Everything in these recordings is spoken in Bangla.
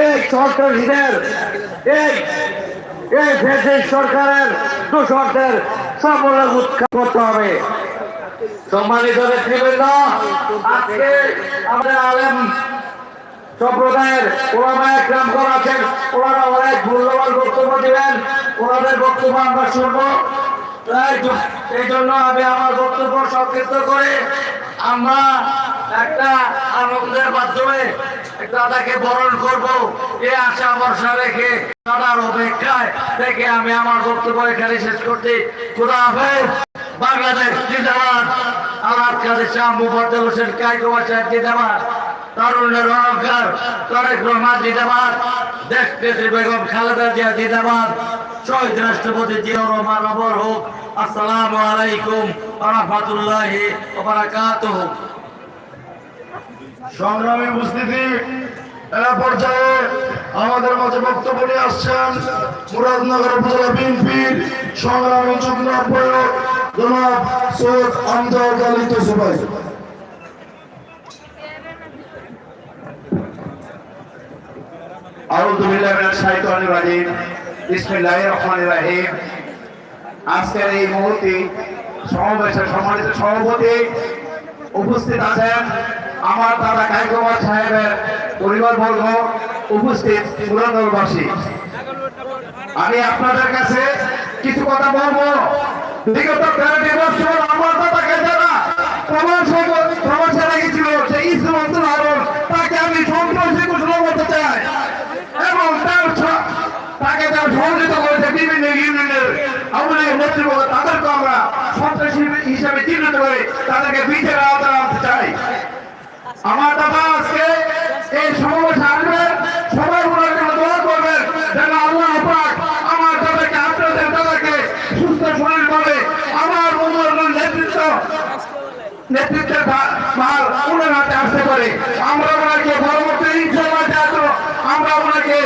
এই সন্ত্রাসীদের এই এই ব্রিটিশ সরকারের দোষরদের সমূলে উৎখাত করতে হবে। সম্মানিত নেতৃবৃন্দ আজকে আমাদের আলেম সম্প্রদায়ের ওলামা একরাম করা আছেন, ওনারা অনেক মূল্যবান বক্তব্য দিবেন। ওনাদের বক্তব্য আমরা শুনব। এই জন্য আমি আমার বক্তব্য সংক্ষিপ্ত করে আমরা একটা আনন্দের মাধ্যমে দাদাকে বরণ করব। এ আশা ভরসা রেখে দাদার অপেক্ষায় থেকে আমি আমার বক্তব্য এখানে শেষ করছি। খুদা হাফেজ, বাংলাদেশ জিন্দাবাদ। আলাদ কাদের শাহ মুফাদ্দল হোসেন কাইকুমা সাহেব জিন্দাবাদ। তরুণের অহংকার তারেক রহমান জিন্দাবাদ। দেশ নেত্রী বেগম খালেদা জিয়া জিন্দাবাদ। শহীদ রাষ্ট্রপতি জিয়াউর রহমান অমর হোক। আসসালামু আলাইকুম রহমতুল্লাহি বারাকাতুহু। সংগ্রামী উপস্থিতি এরা পর্যায়ে আমাদের মাঝে বক্তব্য নিয়ে আসছেন মুরাদনগর উপজেলা বিএনপির সংগ্রামী যুগ্ম আহ্বায়ক জনাব সৈয়দ আমজাদ আলী রহিম। আজকের সমাবেশের সম্মানিত সভাপতি উপস্থিত আছেন আমার দাদা কাইকুমার সাহেবের পরিবারবর্গ উপস্থিত পুরানগরবাসী আমি আপনাদের কাছে কিছু কথা বলব। বিগত তেরোটি বছর আমার দাদাকে যারা প্রবাসে প্রবাসে রেখেছিল, সেই ইসলাম আরব তাকে আমি সন্ত্রাসী ঘোষণা করতে চাই। এবং তার তাকে যারা সহযোগিতা করেছে বিভিন্ন ইউনিয়নের আমাদের নেতৃত্ব তাদেরকে আমরা সন্ত্রাসী হিসেবে চিহ্নিত করে তাদেরকে বিচার আওতায় আনতে চাই। আমার দাদা আজকে এই সমাবেশে আসবেন। সবাই ওনার জন্য দোয়া করবেন যেন আল্লাহ পাক আমার দাদাকে, আপনাদের দাদাকে সুস্থ শরীর করে। আমার উমরের নেতৃত্ব। নেতৃত্বের ভার ওনার হাতে আসতে পারে। আমরা ওনাকে পরবর্তী ইনশাল্লাহ যাত্র, আমরা ওনাকে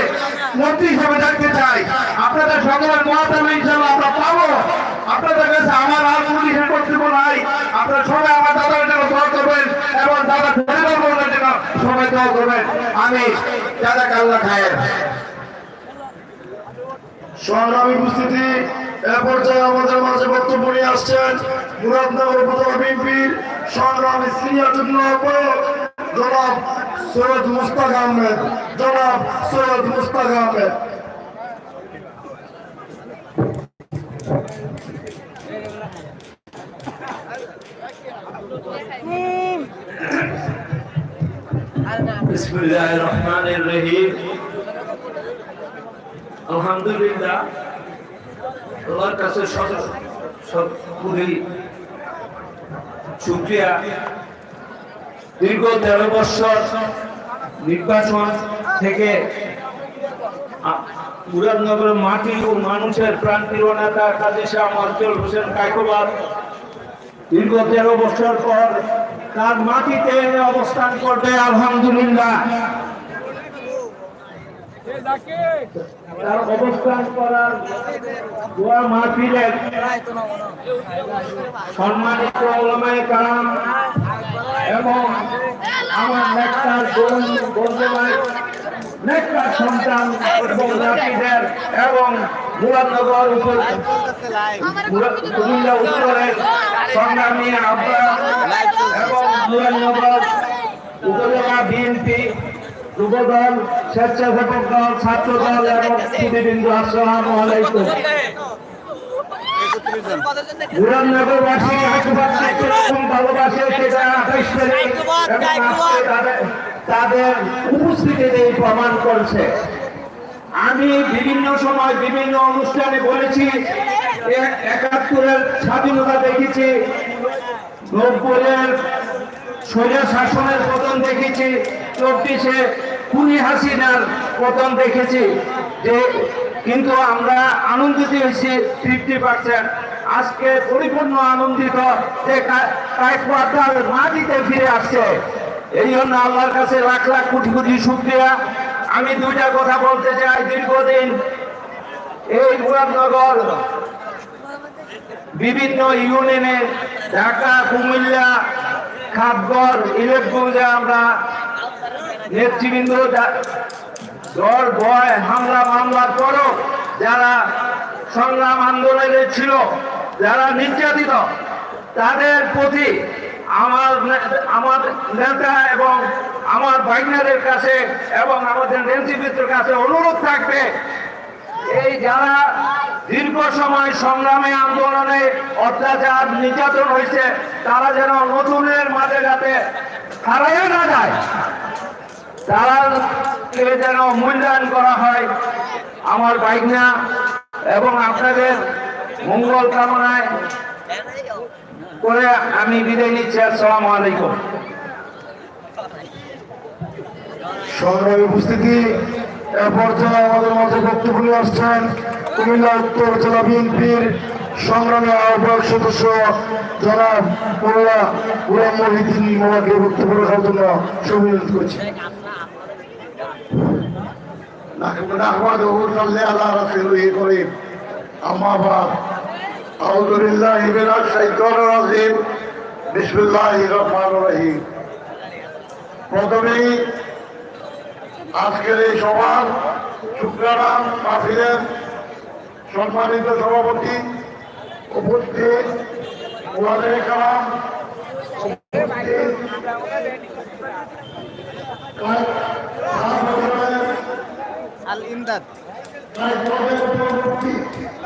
মন্ত্রী হিসেবে দেখতে চাই। আপনাদের সকলের মহাতামে ইনশাল্লাহ আমরা পাবো। আপনাদের কাছে আমার আর কোনো কর্তব্য নাই। আপনারা সবাই আমার দাদার জন্য দোয়া করবেন। এবং দাদা পরিবার বর্গের জন্য সবাই দোয়া করবেন। আমি দাদা কাল্লা খায়ের। সংগ্রামী উপস্থিতি, এ পর্যায়ে আমাদের মাঝে বক্তব্য নিয়ে আসছেন মুরাদনগর উপজেলা বিএনপির সংগ্রামী সিনিয়র যুগ্ম আহ্বায়ক জনাব সৈয়দ মুস্তাক আহমেদ। জনাব সৈয়দ মুস্তাক আহমেদ। বিসমিল্লাহ রহমানির রহিম আলহামদুলিল্লাহ আল্লাহর কাছে দীর্ঘ তেরো বছর নির্বাচন থেকে মুরাদনগরের মাটি ও মানুষের প্রাণ প্রান্তীয় নেতা কাজী শাহ মঞ্জুর হোসেন কায়কোবাদ। দীর্ঘ তেরো বছর পর তার মাটিতে অবস্থান করবে, আলহামদুলিল্লাহ। তার অবস্থান করার দোয়া মাহফিলের সম্মানিত ওলামায়ে কারাম এবং আমার নেকটার নেকটার সন্তান এবং নাতিদের এবং মুরাদনগর উপর কুমিল্লা উত্তরের সংগ্রামী আব্বা উপজেলা বিএনপি যুবদল, স্বেচ্ছাসেবক দল, ছাত্র দল এবং সুদীবিন্দু আসসালামু আলাইকুম। তাদের উপস্থিতিতে প্রমাণ করছে। আমি বিভিন্ন সময় বিভিন্ন অনুষ্ঠানে বলেছি একাত্তরের স্বাধীনতা দেখেছি স্বৈর শাসনের পতন দেখেছি চব্বিশে খুনি হাসিনার পতন দেখেছি যে কিন্তু আমরা আনন্দিত হয়েছি ফিফটি পার্সেন্ট। আজকে পরিপূর্ণ আনন্দিত যে কায়কোয়াতার মাটিতে ফিরে আসছে। এই জন্য আল্লাহর কাছে লাখ লাখ কোটি কোটি শুক্রিয়া। আমি দুইটা কথা বলতে চাই দীর্ঘদিন এই মুরাদনগর বিভিন্ন ইউনিয়নে ঢাকা, কুমিল্লা, খাপগড় ইলেকগঞ্জে আমরা নেতৃবৃন্দ ঝড় ভয় হামলা মামলার পরও যারা সংগ্রাম আন্দোলনে ছিল, যারা নির্যাতিত, তাদের প্রতি আমার আমার নেতা এবং আমার বাইনারের কাছে এবং আমাদের নেতৃবৃন্দের কাছে অনুরোধ থাকবে, এই যারা দীর্ঘ সময় সংগ্রামে আন্দোলনে অত্যাচার, নির্যাতন হয়েছে, তারা যেন নতুনের মাঝে যাতে হারাইয়ে না যায়। তারা যেন মূল্যায়ন করা হয়, আমার বাইকনা এবং আপনাদের মঙ্গল কামনায় করে আমি বিদায় নিচ্ছি আসসালামু আলাইকুম সংগ্রামী উপস্থিতি এ পর্যায়ে আমাদের মাঝে বক্তব্য নিয়ে আসছেন কুমিল্লা উত্তর জেলা বিএনপির সংগ্রামী আহ্বায়ক সদস্য জনাব মোল্লা গুলাম মহিদিন মোলাকে বক্তব্য রাখার জন্য সুবিরোধ করছি نحمده صلى على رسوله الكريم أما بعد أعوذ بالله من الشيطان الرجيم بسم الله الرحمن الرحيم প্রথমেই আজকের এই সভার শুক্রারাম মাহফিলের সম্মানিত সভাপতি উপস্থিত ওয়াদের কালাম উপস্থিত আল ইমদাদ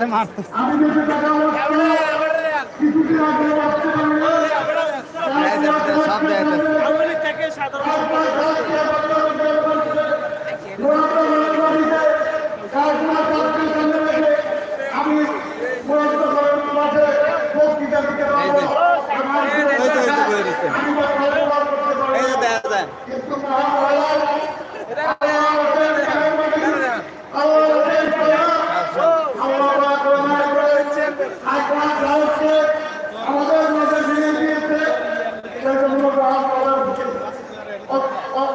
দেখা যায় 我我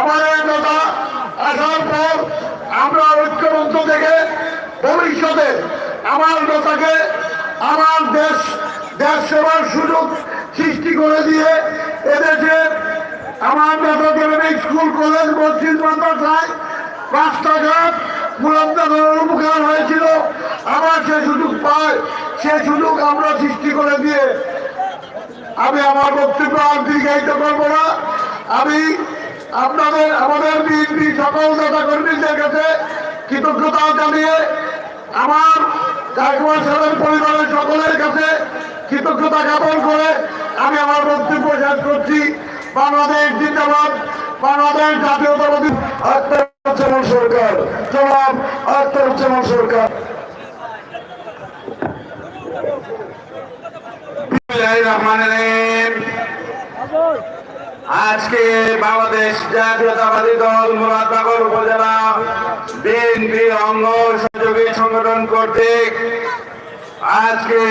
আমাদের নেতা আসার পর আমরা ঐক্যবদ্ধ থেকে ভবিষ্যতে আমার নেতাকে আমার দেশ দেশ সেবার সুযোগ সৃষ্টি করে দিয়ে এদেশে আমার নেতাকে স্কুল, কলেজ, মসজিদ, মাদ্রাসায় রাস্তাঘাট মুরাদনগরের উপকার হয়েছিল। আবার সে সুযোগ পায়, সে সুযোগ আমরা সৃষ্টি করে দিয়ে আমি আমার বক্তব্য আর দীর্ঘায়িত করব না। আমি আপনাদের, আমাদের বিএনপি সকল নেতা কর্মীদের কাছে কৃতজ্ঞতা জানিয়ে আমার কাকুয়া সাহেবের পরিবারের সকলের কাছে কৃতজ্ঞতা জ্ঞাপন করে আমি আমার বক্তব্য শেষ করছি। বাংলাদেশ জিন্দাবাদ, বাংলাদেশ জাতীয়তাবাদী আত্মরুজ্জামান সরকার। জনাব আত্মরুজ্জামান সরকার। আজকে বাংলাদেশ জাতীয়তাবাদী দল মুরাদনগর উপজেলা বিএনপি অঙ্গ সহযোগী সংগঠন কর্তৃক আজকে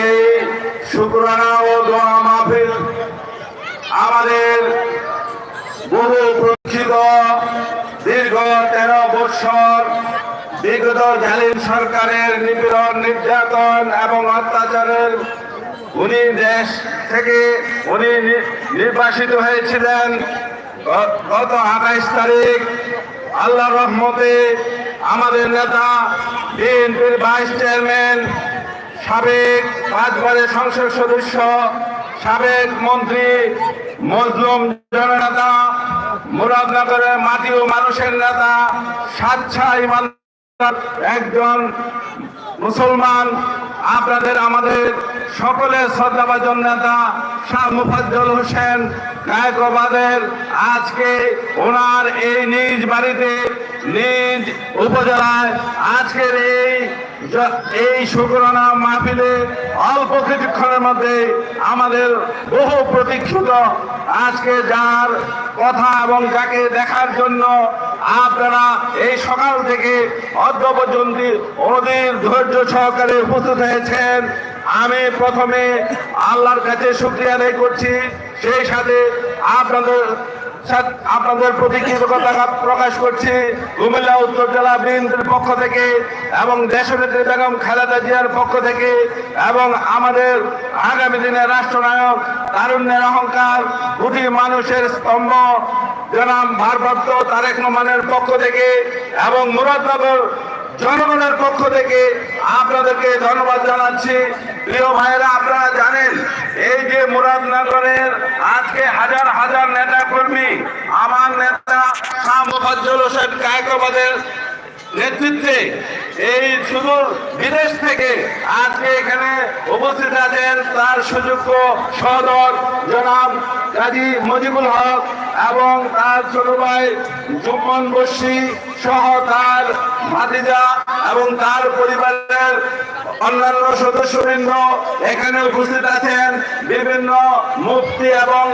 শুক্রানা ও দোয়া মাহফিল আমাদের বহু প্রতীক্ষিত দীর্ঘ তেরো বৎসর বিগত জালিম সরকারের নিপীড়ন, নির্যাতন এবং অত্যাচারের উনি দেশ থেকে উনি নির্বাসিত হয়েছিলেন। গত আঠাইশ তারিখ আল্লাহ রহমতে আমাদের নেতা, বিএনপির ভাইস চেয়ারম্যান, সাবেক পাঁচবারের সংসদ সদস্য, সাবেক মন্ত্রী, মজলুম জননেতা, মুরাদনগরের মাটি ও মানুষের নেতা স্বাচ্ছা ইমান একজন মুসলমান। আপনাদের আমাদের সকলের শ্রদ্ধাভাজন নেতা শাহ মুফাজ্জল হোসেন গায়কবাদের আজকে ওনার এই নিজ বাড়িতে, নিজ উপজেলায় আজকের এই এই শুক্রানা মাহফিলে অল্প কিছুক্ষণের মধ্যে আমাদের বহু প্রতীক্ষিত আজকে যার কথা এবং যাকে দেখার জন্য আপনারা এই সকাল থেকে অদ্য পর্যন্ত অধীর ধৈর্য সহকারে উপস্থিত হয়েছেন। আমি প্রথমে আল্লাহর কাছে শুক্রিয়া আদায় করছি। সেই সাথে আপনাদের আপনাদের প্রতি কৃতজ্ঞতা প্রকাশ করছি। কুমিল্লা উত্তর জেলা বিএনপির পক্ষ থেকে এবং দেশনেত্রী বেগম খালেদা জিয়ার পক্ষ থেকে এবং আমাদের আগামী দিনের রাষ্ট্রনায়ক তারুণ্যের অহংকার কোটি মানুষের স্তম্ভ, জনাব ভারপ্রাপ্ত তারেক রহমানের পক্ষ থেকে এবং মুরাদনগর জনগণের পক্ষ থেকে আপনাদেরকে ধন্যবাদ জানাচ্ছি। প্রিয় ভাইয়েরা, আপনারা জানেন, এই যে মুরাদনগরের আজকে হাজার হাজার নেতা কর্মী আমার নেতা শাহ মুফাজ্জল হোসেন কায়কবাদের নেতৃত্বে এই শুধু বিদেশ থেকে আজকে এখানে উপস্থিত আছেন তার সুযোগ্য সহদর জনাব কাজী মজিবুল হক এবং তার ছোট ভাই জুম্মন বসি সহ তার ভাতিজা এবং তার পরিবারের অন্যান্য সদস্যবৃন্দ এখানে উপস্থিত আছেন। বিভিন্ন মুক্তি এবং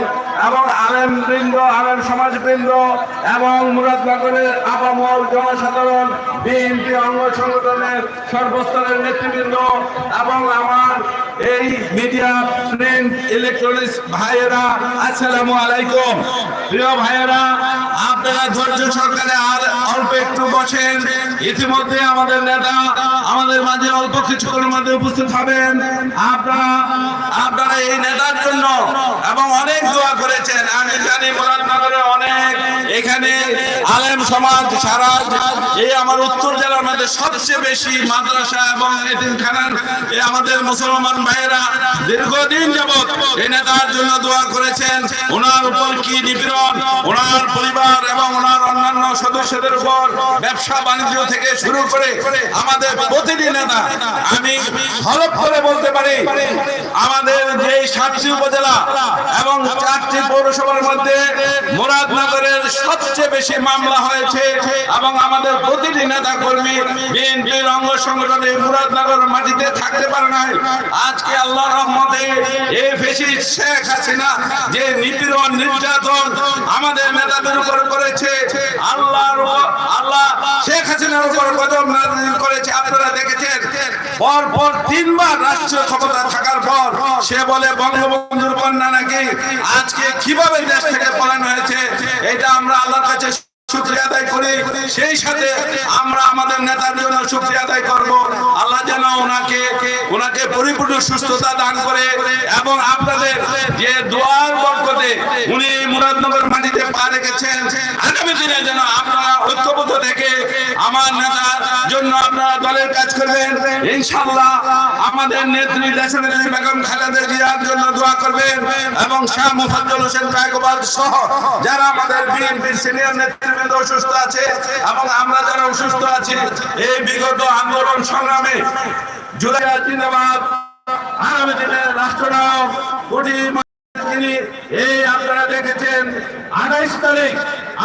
এবং আলেম বৃন্দ, আলেম সমাজবৃন্দ এবং মুরাদনগরের আপামল জনসাধারণ বিএনপি অঙ্গ সংগঠনের সর্বস্তরের নেতৃবৃন্দ এবং আমার এই মিডিয়া প্রিন্ট ইলেকট্রনিক্স ভাইয়েরা, আসসালামু আলাইকুম। প্রিয় ভাইয়েরা, আপনারা ধৈর্য সরকারে আর অল্প একটু বসেন। ইতিমধ্যে আমাদের নেতা আমাদের মাঝে অল্প কিছুক্ষণের মধ্যে উপস্থিত হবেন। আপনারা আপনারা এই নেতার জন্য এবং অনেক দোয়া করেছেন। আমি জানি মুরাদনগরে অনেক, এখানে আলেম সমাজ সারা এই আমার উত্তর জেলার মধ্যে সবচেয়ে বেশি মাদ্রাসা এবং এতিমখানার আমাদের মুসলমান ভাইয়েরা, দীর্ঘদিন যাবৎ এই নেতার জন্য দোয়া করেছেন। ওনার উপর কি নিপীড়ন? ওনার পরিবার এবং ওনার অন্যান্য সদস্যদের উপর ব্যবসা বাণিজ্য থেকে শুরু করে আমাদের প্রতিটি নেতা, আমি হলফ করে বলতে পারি, আমাদের যে সাতটি উপজেলা এবং চারটি পৌরসভার মধ্যে মুরাদনগরের সবচেয়ে বেশি মামলা হয়েছে এবং আমাদের প্রতিটি নেতা কর্মী বিএনপির অঙ্গ সংগঠনে মুরাদনগর মাটিতে থাকতে পারে নাই। আজকে আল্লাহ রহমতে এই ফেসি শেখ হাসিনা যে নিপীড়ন নির্যাতন আমাদের নেতাদের উপর করেছে, আল্লাহর আল্লাহ শেখ হাসিনার উপর নাজিল করেছে। আপনারা দেখেছেন পর পর তিনবার রাষ্ট্রীয় ক্ষমতা থাকার পর সে বলে, বঙ্গবন্ধুর কন্যা নাকি? আজকে কীভাবে দেশ থেকে পলায়ন হয়েছে? এটা আমরা আল্লাহর কাছে সেই সাথে আমরা আমাদের নেতার জন্য শুক্রিয়া আদায় করব। আল্লাহ যেন ওনাকে ওনাকে পরিপূর্ণ সুস্থতা দান করে এবং আপনাদের যে দোয়ার বরকতে উনি মুরাদনগর মাটিতে পা রেখেছেন আগামী দিনে যেন আপনারা ঐক্যবদ্ধ থেকে আমার নেতার জন্য আপনারা দলের কাজ করবেন। ইনশাআল্লাহ আমাদের নেত্রী দেশনেত্রী বেগম খালেদা জিয়ার জন্য দোয়া করবেন এবং শাহ মুফাজ্জল হোসেন কায়কোবাদ সহ যারা আমাদের বিএনপির সিনিয়র নেতৃবৃন্দ অসুস্থ আছে এবং আমরা যারা অসুস্থ আছি, এই বিগত আন্দোলন সংগ্রামে জুলাই জিন্দাবাদ। আগামী দিনে রাষ্ট্রনায়ক কোটি তিনি, এই আপনারা দেখেছেন, আঠাইশ তারিখ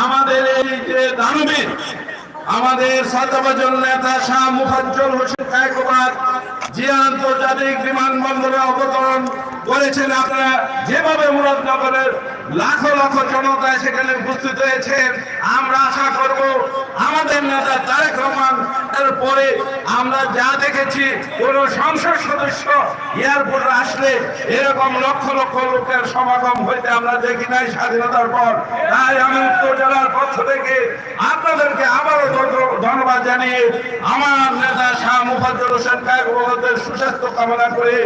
আমাদের এই যে দানবীর আমাদের সাদাবাজন নেতা শাহ মুফাজ্জল হোসেন কায়কোবাদ যে আন্তর্জাতিক বিমানবন্দরে অবতরণ করেছেন। আপনারা যেভাবে মুরাদনগরের লাখো লাখো জনতা সেখানে উপস্থিত হয়েছেন, আমরা আশা করব আমাদের নেতা তারেক রহমান পরে আমরা যা দেখেছি, কোন সংসদ সদস্য এয়ারপোর্টে আসলে এরকম লক্ষ লক্ষ লোকের সমাগম হইতে আমরা দেখি নাই স্বাধীনতার পর। তাই আমি উত্তর জেলার পক্ষ থেকে আপনাদেরকে আবারও ধন্য- ধন্যবাদ জানিয়ে আমার নেতা শাহ মুফাজ্জল হোসেন কায়কবাদের সুস্বাস্থ্য কামনা করে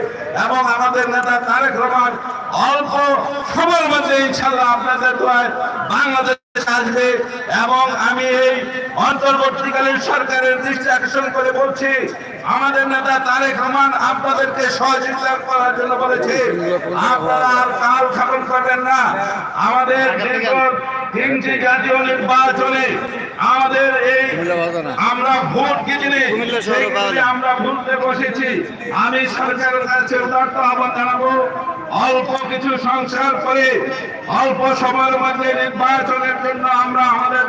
এবং আমাদের নেতা তারেক রহমান অল্প সময়ের মধ্যে ইনশাল্লাহ আপনাদের দোয়ায় বাংলাদেশ আসবে। এবং আমি এই অন্তর্বর্তীকালীন সরকারের দৃষ্টি আকর্ষণ করে বলছি, আমাদের নেতা তারেক রহমান আপনাদেরকে সহযোগিতা করার জন্য বলেছে, আপনারা আর কাল খাপন করবেন না। আমাদের তিনটি জাতীয় নির্বাচনে আমাদের এই আমরা ভোট কি জিনিস সেইগুলি আমরা ভুলতে বসেছি। আমি সরকারের কাছে আহ্বান জানাব। অল্প কিছু সংস্কার করে অল্প সময়ের মধ্যে নির্বাচনের জন্য আমরা আমাদের